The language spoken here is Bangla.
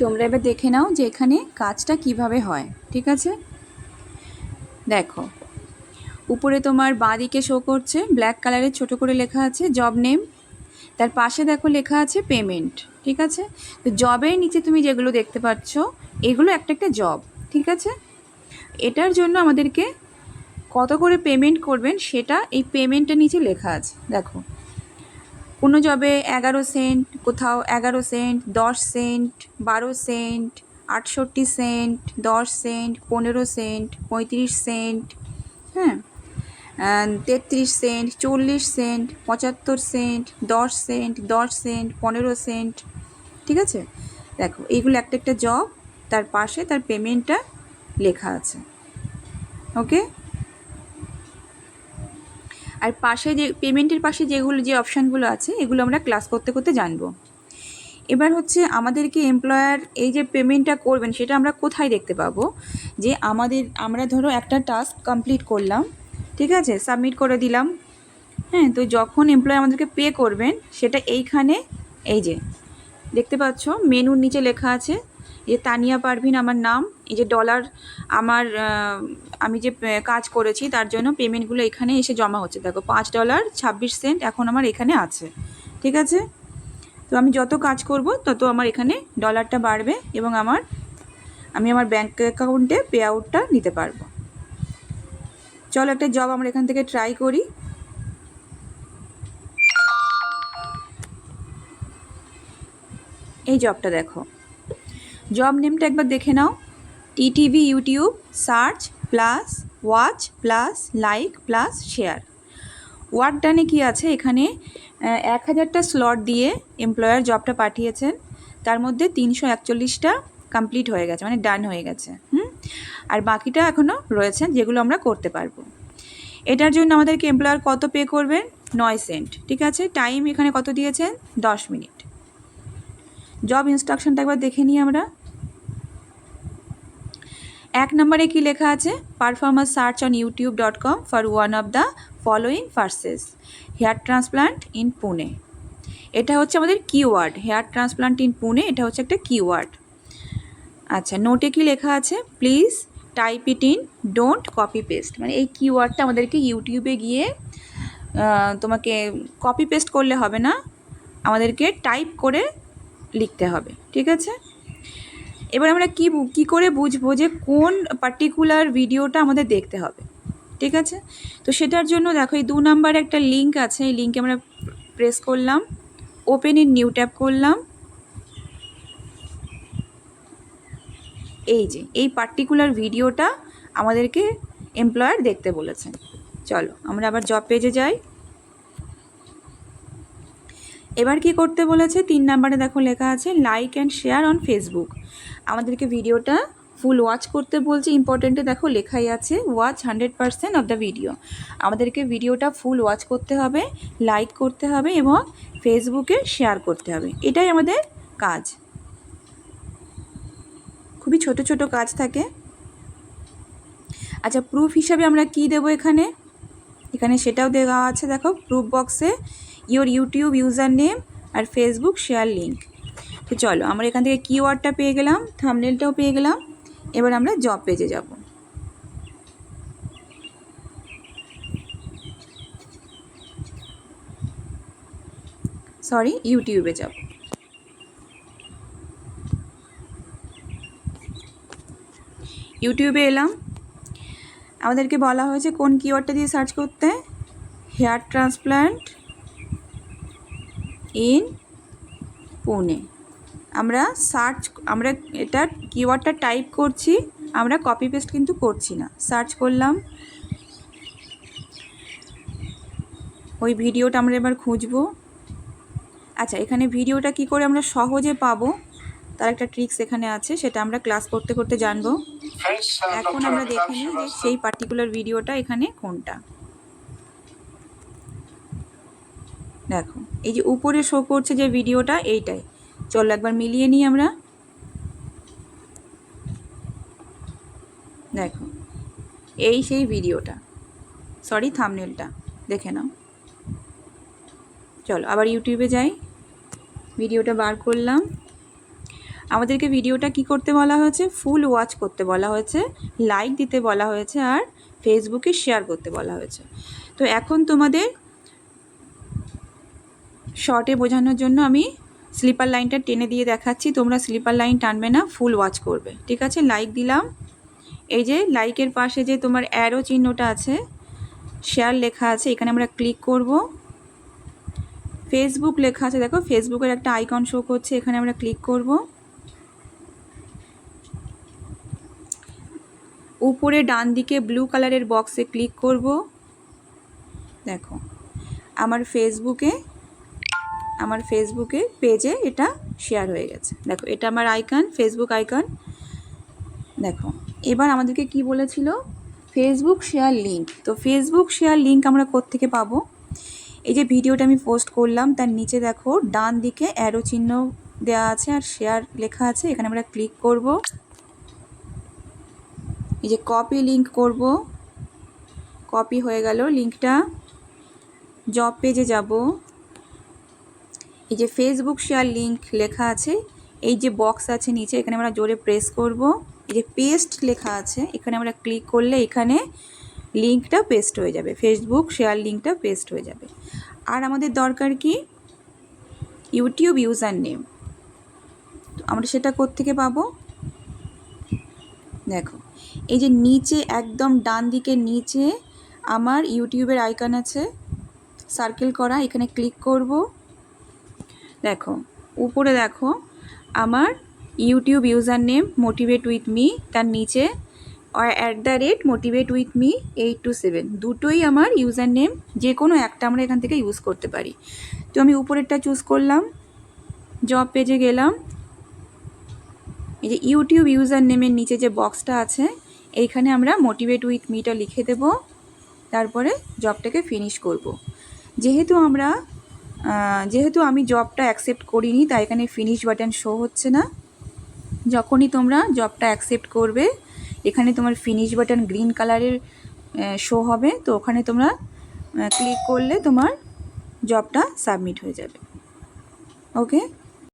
তোমরা এবার দেখে নাও যে এখানে কাজটা কীভাবে হয়, ঠিক আছে? দেখো, উপরে তোমার বাঁদিকে শো করছে ব্ল্যাক কালারের ছোট করে লেখা আছে জব নেম তার পাশে দেখো লেখা আছে পেমেন্ট ঠিক আছে? তো জবের নিচে তুমি যেগুলো দেখতে পাচ্ছ, এগুলো একটা একটা জব ঠিক আছে? এটার জন্য আমাদেরকে কত করে পেমেন্ট করবেন, সেটা এই পেমেন্টের নিচে লেখা আছে, দেখো। কোনো জবে এগারো সেন্ট কোথাও এগারো সেন্ট দশ সেন্ট বারো সেন্ট আটষট্টি সেন্ট দশ সেন্ট পনেরো সেন্ট পঁয়ত্রিশ সেন্ট হ্যাঁ তেত্রিশ সেন্ট চল্লিশ সেন্ট পঁচাত্তর সেন্ট দশ সেন্ট দশ সেন্ট পনেরো সেন্ট ঠিক আছে? দেখো, এইগুলো একটা একটা জব তার পাশে তার পেমেন্টটা লেখা আছে ওকে আর পাশে যে, পেমেন্টের পাশে যেগুলো, যে অপশানগুলো আছে, এগুলো আমরা ক্লাস করতে করতে জানব। এবার হচ্ছে আমাদেরকে এমপ্লয়ার এই যে পেমেন্টটা করবেন, সেটা আমরা কোথায় দেখতে পাবো? যে আমাদের, আমরা ধরো একটা টাস্ক কমপ্লিট করলাম, ঠিক আছে? সাবমিট করে দিলাম। হ্যাঁ তো যখন এমপ্লয় আমাদেরকে পে করবেন, সেটা এইখানে, এই যে, দেখতে পাচ্ছ? মেনুর নিচে লেখা আছে যে তানিয়া পারভিন আমার নাম। এই যে ডলার আমার আমি যে কাজ করেছি তার জন্য পেমেন্টগুলো এখানে এসে জমা হচ্ছে। দেখো, পাঁচ ডলার ছাব্বিশ সেন্ট এখন আমার এখানে আছে। ঠিক আছে? তো আমি যত কাজ করব তত আমার এখানে ডলারটা বাড়বে এবং আমার, আমি আমার ব্যাঙ্ক অ্যাকাউন্টে পে আউটটা নিতে পারব। চলো একটা জব আমরা এখান থেকে ট্রাই করি। এই জবটা দেখো। জব নেমটা একবার দেখে নাও। TTV YouTube search plus watch plus like plus share work ডানে কি আছে? এখানে এক হাজারটা স্লট দিয়ে এমপ্লয়ার জবটা পাঠিয়েছেন। তার মধ্যে তিনশো একচল্লিশটা কমপ্লিট হয়ে গেছে মানে ডান হয়ে গেছে, হুম? আর বাকিটা এখনও রয়েছে, যেগুলো আমরা করতে পারব। এটার জন্য আমাদেরকে এমপ্লয়ার কত পে করবেন? নয় সেন্ট ঠিক আছে? টাইম এখানে কত দিয়েছেন? দশ মিনিট। জব ইনস্ট্রাকশনটা একবার দেখে নিই আমরা। এক নম্বরে কি লেখা আছে? Performance search on YouTube dot com for one of the following phrases hair transplant in Pune এটা হচ্ছে আমাদের keyword hair transplant in Pune এটা হচ্ছে একটা কিওয়ার্ড আচ্ছা নোটে কি লেখা আছে? Please type it in don't copy paste মানে এই কিওয়ার্ডটা আমাদেরকে ইউটিউবে গিয়ে তোমাকে কপি পেস্ট করলে হবে না, আমাদেরকে টাইপ করে লিখতে হবে, ঠিক আছে? এবার আমরা কি কি করে বুঝব যে কোন পার্টিকুলার ভিডিওটা আমাদের দেখতে হবে? ঠিক আছে? তো সেটার জন্য দেখো, এই দু নাম্বারে একটা লিঙ্ক আছে। এই লিঙ্কে আমরা প্রেস করলাম ওপেন ইন নিউ ট্যাব করলাম। এই যে, এই পার্টিকুলার ভিডিওটা আমাদেরকে এমপ্লয়ার দেখতে বলেছেন চলো, আমরা আবার জব পেজে যাই। এবার কি করতে বলেছে? তিন নাম্বারে দেখো লেখা আছে like and share on Facebook আমাদেরকে ভিডিওটা ফুল ওয়াচ করতে বলছে। ইম্পর্টেন্টে দেখো লেখাই আছে watch hundred percent of the video আমাদেরকে ভিডিওটা ফুল ওয়াচ করতে হবে লাইক করতে হবে এবং ফেসবুকে শেয়ার করতে হবে। এটাই আমাদের কাজ। খুবই ছোট ছোট কাজ থাকে। আচ্ছা প্রুফ হিসাবে আমরা কি দেবো এখানে? এখানে সেটাও দেওয়া আছে, দেখো প্রুফ বক্সে ইওর ইউটিউব ইউজার নেম আর ফেসবুক শেয়ার লিঙ্ক তো চলো, আমরা এখান থেকে কিওয়ার্ডটা পেয়ে গেলাম থামনেলটাও পেয়ে গেলাম, এবার আমরা জব পেজে যাব। সরি ইউটিউবে যাব। ইউটিউবে এলাম। আমাদেরকে বলা হয়েছে কোন কিওয়ার্ডটা দিয়ে সার্চ করতে? Hair transplant in Pune. আমরা সার্চ আমরা এটা কিওয়ার্ডটা টাইপ করছি আমরা কপি পেস্ট কিন্তু করছি না। সার্চ করলাম। ওই ভিডিওটা আমরা এবার খুঁজবো। আচ্ছা এখানে ভিডিওটা কি করে আমরা সহজে পাবো? তার একটা ট্রিক্স এখানে আছে সেটা আমরা ক্লাস করতে করতে জানব। এখন আমরা দেখে নিই যে সেই পার্টিকুলার ভিডিওটা এখানে কোনটা। দেখো, এই যে উপরে শো করছে যে ভিডিওটা, এইটাই। চলো একবার মিলিয়ে নিই আমরা। দেখো, এই সেই ভিডিওটা। সরি থামনেলটা দেখে নাও। চলো, আবার ইউটিউবে যাই। ভিডিওটা বার করলাম। আমাদেরকে ভিডিওটা কি করতে বলা হয়েছে? ফুল ওয়াচ করতে বলা হয়েছে লাইক দিতে বলা হয়েছে, আর ফেসবুকে শেয়ার করতে বলা হয়েছে। তো এখন তোমাদের শর্টে বোঝানোর জন্য আমি স্লিপার লাইনটা টেনে দিয়ে দেখাচ্ছি। তোমরা স্লিপার লাইন টানবে না, ফুল ওয়াচ করবে। ঠিক আছে? লাইক দিলাম। এই যে লাইকের পাশে যে তোমার অ্যারো চিহ্নটা আছে শেয়ার লেখা আছে, এখানে আমরা ক্লিক করব। ফেসবুক লেখা আছে, দেখো ফেসবুকের একটা আইকন শো করছে, এখানে আমরা ক্লিক করব। উপরে ডান দিকে ব্লু কালারের বক্সে ক্লিক করব। দেখো, আমার ফেসবুকে আমার ফেসবুকে পেজে এটা শেয়ার হয়ে গেছে। দেখো, এটা আমার আইকন ফেসবুক আইকন দেখো, এবার আমাদেরকে কি বলেছিল? ফেসবুক শেয়ার লিঙ্ক তো ফেসবুক শেয়ার লিঙ্ক আমরা কোত্থেকে পাবো? এই যে ভিডিওটা আমি পোস্ট করলাম, তার নিচে দেখো, ডান দিকে অ্যারো চিহ্ন দেওয়া আছে আর শেয়ার লেখা আছে। এখানে আমরা ক্লিক করব। এই যে কপি লিঙ্ক করব। কপি হয়ে গেল লিঙ্কটা জব পেজে যাব। এই যে ফেসবুক শেয়ার লিঙ্ক লেখা আছে, এই যে বক্স আছে নিচে, এখানে আমরা জোরে প্রেস করব। এই যে পেস্ট লেখা আছে, এখানে আমরা ক্লিক করলে এখানে লিঙ্কটা পেস্ট হয়ে যাবে ফেসবুক শেয়ার লিঙ্কটা পেস্ট হয়ে যাবে। আর আমাদের দরকার কি? ইউটিউব ইউজার নেম আমরা সেটা কোত্থেকে পাবো? দেখো, এই যে নিচে, একদম ডান দিকে নিচে আমার ইউটিউবের আইকন আছে। সার্কেল করা, এখানে ক্লিক করব। দেখো, উপরে দেখো, আমার YouTube user name motivate with me তার নিচে at the rate motivate with me eight two seven দুটোই আমার ইউজার নেম যে কোনো একটা আমরা এখান থেকে ইউজ করতে পারি। তো আমি উপরেরটা চুজ করলাম জব পেজে গেলাম। এই যে ইউটিউব ইউজার নেমের নিচে যে বক্সটা আছে, এইখানে আমরা মোটিভেট উইথ মিটা লিখে দেব, তারপরে জবটাকে ফিনিশ করব। যেহেতু আমরা যেহেতু আমি জবটা অ্যাকসেপ্ট করিনি, তাই এখানে ফিনিশ বাটন শো হচ্ছে না। যখনই তোমরা জবটা অ্যাকসেপ্ট করবে, এখানে তোমার ফিনিশ বাটন গ্রিন কালারের শো হবে। তো ওখানে তোমরা ক্লিক করলে তোমার জবটা সাবমিট হয়ে যাবে। ওকে